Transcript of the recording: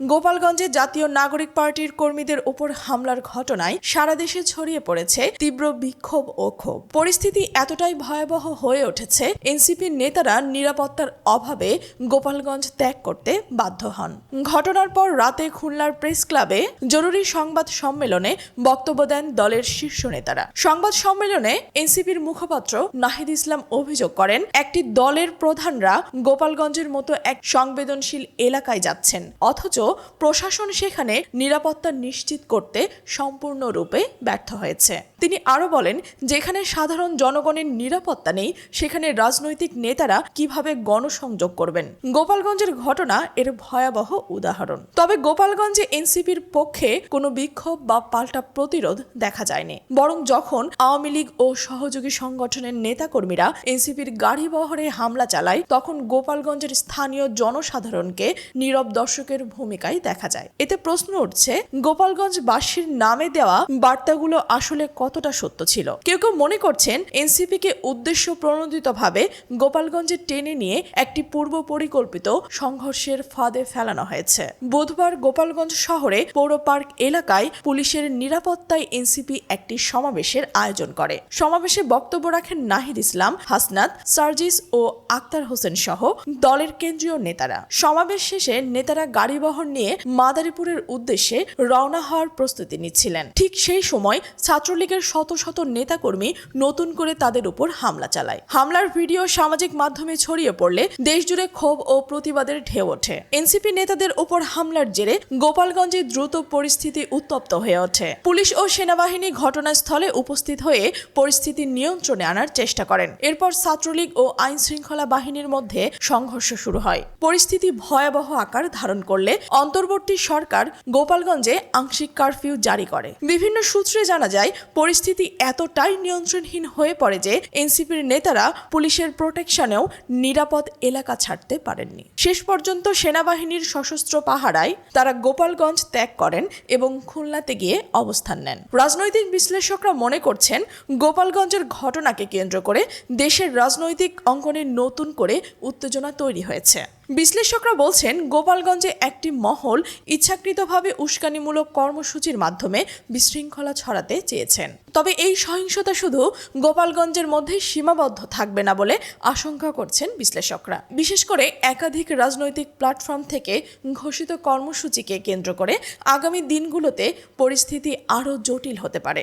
গোপালগঞ্জে জাতীয় নাগরিক পার্টির কর্মীদের ওপর হামলার ঘটনায় সারা দেশে ছড়িয়ে পড়েছে তীব্র বিক্ষোভ ও ক্ষোভ। পরিস্থিতি এতটাই ভয়াবহ হয়ে উঠেছে এনসিপির নেতারা নিরাপত্তার অভাবে গোপালগঞ্জ ত্যাগ করতে বাধ্য হন। ঘটনার পর রাতে খুলনার প্রেস ক্লাবে জরুরি সংবাদ সম্মেলনে বক্তব্য দেন দলের শীর্ষ নেতারা। সংবাদ সম্মেলনে এনসিপির মুখপাত্র নাহিদ ইসলাম অভিযোগ করেন, একটি দলের প্রধানরা গোপালগঞ্জের মতো এক সংবেদনশীল এলাকায় যাচ্ছেন, অথচ প্রশাসন সেখানে নিরাপত্তা নিশ্চিত করতে সম্পূর্ণরূপে ব্যর্থ হয়েছে। তিনি আরও বলেন, যেখানে সাধারণ জনগণের নিরাপত্তা নেই, সেখানে রাজনৈতিক নেতারা কীভাবে গণসংযোগ করবেন? গোপালগঞ্জের ঘটনা এর ভয়াবহ উদাহরণ। তবে গোপালগঞ্জে এনসিপির পক্ষে কোনো বিক্ষোভ বা পাল্টা প্রতিরোধ দেখা যায়নি। বরং যখন আওয়ামী লীগ ও সহযোগী সংগঠনের নেতাকর্মীরা এনসিপির গাড়ি বহরে হামলা চালায়, তখন গোপালগঞ্জের স্থানীয় জনসাধারণকে নীরব দর্শকের ভূমিকায় দেখা যায়। এতে প্রশ্ন উঠছে গোপালগঞ্জবাসীর নামে দেওয়া বার্তাগুলো আসলে কতটা সত্য ছিল? কেউ কেউ মনে করছেন এনসিপিকে উদ্দেশ্য প্রণোদিতভাবে গোপালগঞ্জে টেনে নিয়ে একটি পূর্ব পরিকল্পিত সংঘর্ষের ফাঁদে ফেলানো হয়েছে। বুধবার গোপালগঞ্জ শহরে পৌর পার্ক এলাকায় পুলিশের নিরাপত্তায় এনসিপি একটি সমাবেশের আয়োজন করে। সমাবেশে বক্তব্য রাখেন নাহিদ ইসলাম, হাসনাত, সার্জিস ও আক্তার হোসেন সহ দলের কেন্দ্রীয় নেতারা। সমাবেশ শেষে নেতারা গাড়িবহর নিয়ে মাদারীপুরের উদ্দেশ্যে রওনা হওয়ার প্রস্তুতি নিচ্ছিলেন। ঠিক সেই সময় ছাত্রলীগের শত শত নেতাকর্মী নতুন করে তাদের উপর হামলা চালায়। হামলার ভিডিও সামাজিক মাধ্যমে ছড়িয়ে পড়লে দেশজুড়ে ক্ষোভ ও প্রতিবাদের ঢেউ ওঠে। এনসিপি নেতাদের উপর হামলার জেরে গোপালগঞ্জে দ্রুত পরিস্থিতি উত্তপ্ত হয়ে ওঠে। পুলিশ ও সেনাবাহিনী ঘটনাস্থলে উপস্থিত হয়ে পরিস্থিতি নিয়ন্ত্রণে আনার চেষ্টা করেন। এরপর ছাত্রলীগ ও আইন শৃঙ্খলা বাহিনীর মধ্যে সংঘর্ষ শুরু হয়। পরিস্থিতি ভয়াবহ আকার ধারণ করলে অন্তর্বর্তী সরকার গোপালগঞ্জে আংশিক কারফিউ জারি করে। বিভিন্ন সূত্রে জানা যায়, পরিস্থিতি এতটাই নিয়ন্ত্রণহীন হয়ে পড়ে যে এনসিপির নেতারা পুলিশের প্রোটেকশনেও নিরাপদ এলাকা ছাড়তে পারেননি। শেষ পর্যন্ত সেনাবাহিনীর সশস্ত্র পাহারায় তারা গোপালগঞ্জ ত্যাগ করেন এবং খুলনাতে গিয়ে অবস্থান নেন। রাজনৈতিক বিশ্লেষকরা মনে করছেন, গোপালগঞ্জের ঘটনাকে কেন্দ্র করে দেশের রাজনৈতিক অঙ্গনে নতুন করে উত্তেজনা তৈরি হয়েছে। বিশ্লেষকরা বলছেন, গোপালগঞ্জে একটি মহল ইচ্ছাকৃতভাবে উস্কানিমূলক কর্মসূচির মাধ্যমে বিশৃঙ্খলা ছড়াতে চেয়েছেন। তবে এই সহিংসতা শুধু গোপালগঞ্জের মধ্যে সীমাবদ্ধ থাকবে না বলে আশঙ্কা করছেন বিশ্লেষকরা। বিশেষ করে একাধিক রাজনৈতিক প্ল্যাটফর্ম থেকে ঘোষিত কর্মসূচিকে কেন্দ্র করে আগামী দিনগুলোতে পরিস্থিতি আরও জটিল হতে পারে।